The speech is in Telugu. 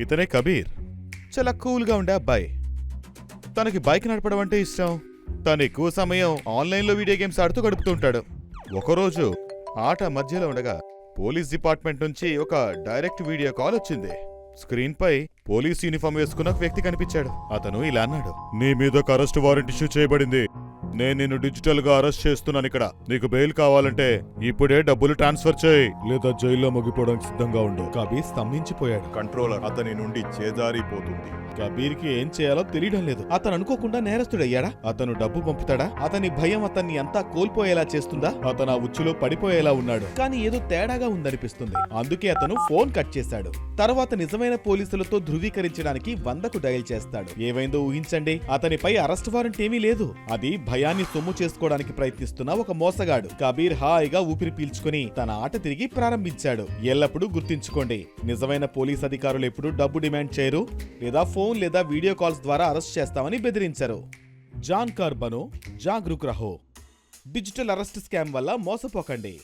ఇతనే కబీర్. చాలా కూల్గా ఉండే అబ్బాయి. తనకి బైక్ నడపడం అంటే ఇష్టం. తను ఎక్కువ సమయం ఆన్లైన్లో వీడియో గేమ్స్ ఆడుతూ గడుపుతుంటాడు ఒకరోజు ఆట మధ్యలో ఉండగా పోలీస్ డిపార్ట్మెంట్ నుంచి ఒక డైరెక్ట్ వీడియో కాల్ వచ్చింది. స్క్రీన్ పై పోలీస్ యూనిఫామ్ వేసుకున్న ఒక వ్యక్తి కనిపించాడు. అతను ఇలా అన్నాడు. నీ మీద ఒక అరెస్ట్ వారెంట్ ఇష్యూ చేయబడింది. నేను నిన్ను డిజిటల్గా అరెస్ట్ చేస్తున్నాను ఇక్కడ. నీకు బెయిల్ కావాలంటే ఇప్పుడే డబ్బులు ట్రాన్స్ఫర్ చేయి. లేదా జైల్లో మగ్గిపోవడానికి సిద్ధంగా ఉండు. కబీర్ స్తంభించిపోయాడు. కంట్రోలర్ అతని నుండి చేజారిపోతుంది. కబీర్కి ఏం చేయాలో తెలియడం లేదు. అతను అనుకోకుండా నేరస్తుడయ్యాడా? అతను డబ్బు పంపుతాడా? అతని భయం అతన్ని అంతా కోల్పోయేలా చేస్తుందా? అతను ఆ ఉచ్చులో పడిపోయేలా ఉన్నాడు. కానీ ఏదో తేడాగా ఉందనిపిస్తుంది. అందుకే అతను ఫోన్ కట్ చేశాడు. తర్వాత నిజమైన పోలీసులతో ధృవీకరించడానికి వందకు డయల్ చేస్తాడు. ఏవైందో ఊహించండి. అతనిపై అరెస్ట్ వారెంట్ ఏమీ లేదు. అది భయాన్ని సొమ్ము చేసుకోవడానికి ప్రయత్నిస్తున్న ఒక మోసగాడు. కబీర్ హాయిగా ఊపిరి పీల్చుకుని తన ఆట తిరిగి ప్రారంభించాడు. ఎల్లప్పుడూ గుర్తుంచుకోండి నిజమైన పోలీస్ అధికారులు ఎప్పుడు డబ్బు డిమాండ్ చేయరు లేదా ఫోన్ లేదా వీడియో కాల్స్ ద్వారా అరెస్ట్ చేస్తామని బెదిరించరు. జాన్ కార్బనో బనో రహో. డిజిటల్ అరెస్ట్ స్కామ్ వల్ల మోసపోకండి.